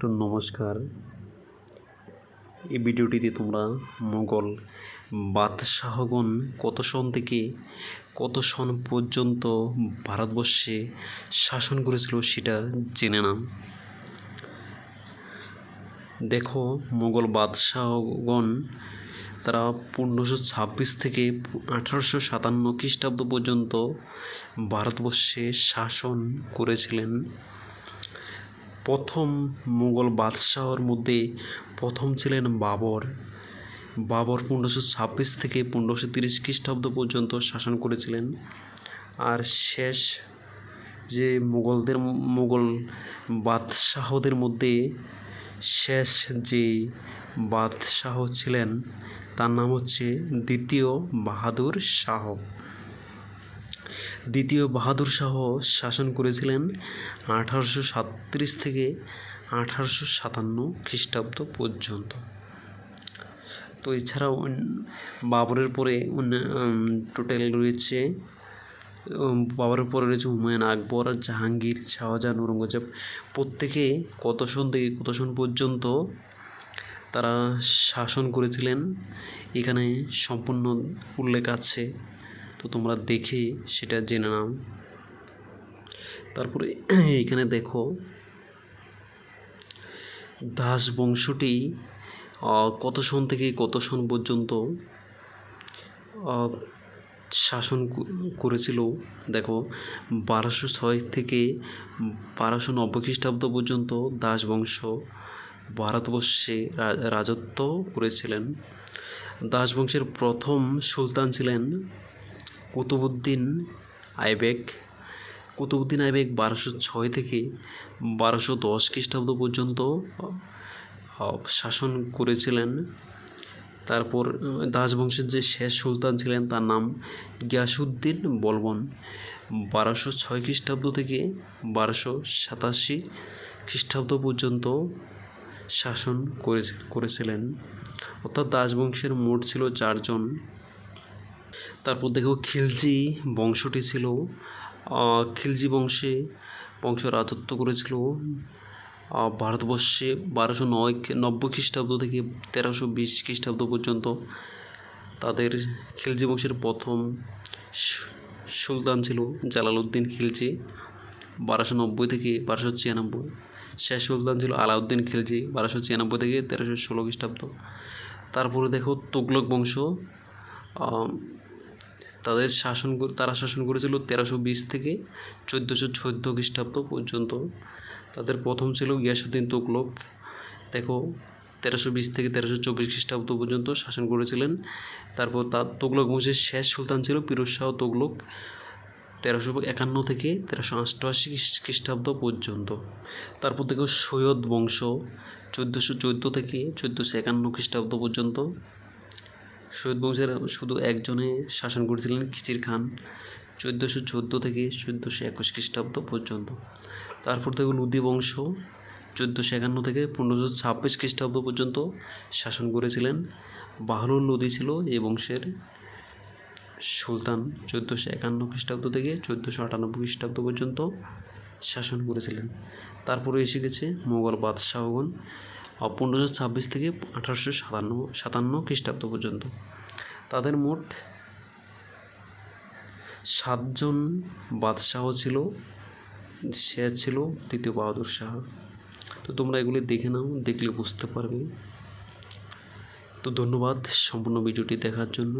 তো নমস্কার। এই ভিডিওটিতে তোমরা মোগল বাদশাহগণ কত সন থেকে কত সন পর্যন্ত ভারতবর্ষে শাসন করেছিল সেটা জেনে নাও। দেখো, মোগল বাদশাহগণ তারা পনেরোশো ছাব্বিশ থেকে আঠারোশো সাতান্ন খ্রিস্টাব্দ পর্যন্ত ভারতবর্ষে শাসন করেছিলেন। প্রথম মুঘল বাদশাহর মধ্যে প্রথম ছিলেন বাবর। বাবর পনেরোশো ছাব্বিশ থেকে পনেরোশো তিরিশ খ্রিস্টাব্দ পর্যন্ত শাসন করেছিলেন। আর শেষ যে মুঘলদের, মুঘল বাদশাহদের মধ্যে শেষ যে বাদশাহ ছিলেন, তার নাম হচ্ছে দ্বিতীয় বাহাদুর শাহ। দ্বিতীয় বাহাদুর শাহ শাসন করেছিলেন আঠারোশো সাতত্রিশ থেকে আঠারোশো সাতান্ন খ্রিস্টাব্দ পর্যন্ত। তো এছাড়াও বাবরের পরে টোটাল রয়েছে বাবরের পরে রয়েছে হুমায়ুন আকবর, জাহাঙ্গীর, শাহজাহান, ঔরঙ্গজেব। প্রত্যেকে কত সন থেকে কত সন পর্যন্ত তারা শাসন করেছিলেন? এখানে সম্পূর্ণ উল্লেখ আছে। তো তোমরা দেখে সেটা জেনে নাও। তারপরে এখানে দেখো, দাস বংশটি কত সন থেকে কত সন পর্যন্ত শাসন করেছিল? দেখো, বারোশো ছয় থেকে বারোশো নব্বই খ্রিস্টাব্দ পর্যন্ত দাস বংশ ভারতবর্ষে রাজত্ব করেছিলেন। দাস বংশের প্রথম সুলতান ছিলেন কুতুবুদ্দিন আইবেক। কুতুবুদ্দিন আইবেক বারোশো ছয় থেকে বারোশো দশ খ্রিস্টাব্দ পর্যন্ত শাসন করেছিলেন। তারপর আহ, দাস বংশের যে শেষ সুলতান ছিলেন তার নাম গিয়াসুদ্দিন বলবন। বারোশো ছয় খ্রিস্টাব্দ থেকে বারোশো সাতাশি খ্রিস্টাব্দ পর্যন্ত শাসন করেছে করেছিলেন। অর্থাৎ দাস বংশের মোট ছিল চারজন। তারপর দেখো খিলজি বংশটি ছিল খিলজি বংশে বংশ রাজত্ব করেছিল ভারতবর্ষে বারোশো নয় নব্বই খ্রিস্টাব্দ থেকে তেরোশো বিশ খ্রিস্টাব্দ পর্যন্ত তাদের খিলজি বংশের প্রথম সুলতান ছিল জালালউদ্দিন খিলজি, বারোশো নব্বই থেকে বারোশো ছিয়ানব্বই। শেষ সুলতান ছিল আলাউদ্দিন খিলজি, বারোশো ছিয়ানব্বই থেকে তেরোশো ষোলো খ্রিস্টাব্দ। তারপরে দেখো তুগলক বংশ তাদের শাসন তারা শাসন করেছিল তেরোশো বিশ থেকে চোদ্দোশো চোদ্দ খ্রিস্টাব্দ পর্যন্ত। তাদের প্রথম ছিল গিয়াসুদ্দিন তুগলক দেখো, তেরোশো বিশ থেকে তেরোশো চব্বিশ খ্রিস্টাব্দ পর্যন্ত শাসন করেছিলেন। তারপর তার তুগলক বংশের শেষ সুলতান ছিল পিরোজ শাহ তুগলক তেরোশো একান্ন থেকে তেরোশো অষ্টআশি খ্রিস্টাব্দ পর্যন্ত। তারপর দেখো সৈয়দ বংশ, চোদ্দোশো চোদ্দ থেকে চোদ্দোশো একান্ন খ্রিস্টাব্দ পর্যন্ত। সৈয়দ বংশের শুধু একজনে শাসন করেছিলেন খিচির খান, চোদ্দোশো চোদ্দ থেকে চোদ্দোশো একুশ খ্রিস্টাব্দ পর্যন্ত। তারপর দেখো লুদি বংশ, চোদ্দোশো একান্ন থেকে পনেরোশো ছাব্বিশ খ্রিস্টাব্দ পর্যন্ত শাসন করেছিলেন। বাহলুল লোদি ছিল এই বংশের সুলতান, চোদ্দোশো একান্ন খ্রিস্টাব্দ থেকে চোদ্দোশো আটানব্বই খ্রিস্টাব্দ পর্যন্ত শাসন করেছিলেন। তারপরে এসে গেছে মোগল বাদশাহগণ। পনেরোশো ছাব্বিশ থেকে আঠারোশো সাতান্ন সাতান্ন খ্রিস্টাব্দ পর্যন্ত। তাদের মোট সাতজন বাদশাহ ছিল, সে ছিল দ্বিতীয় বাহাদুর শাহ। তো তোমরা এগুলি দেখে নাও, দেখলে বুঝতে পারবে। তো ধন্যবাদ সম্পূর্ণ ভিডিওটি দেখার জন্য।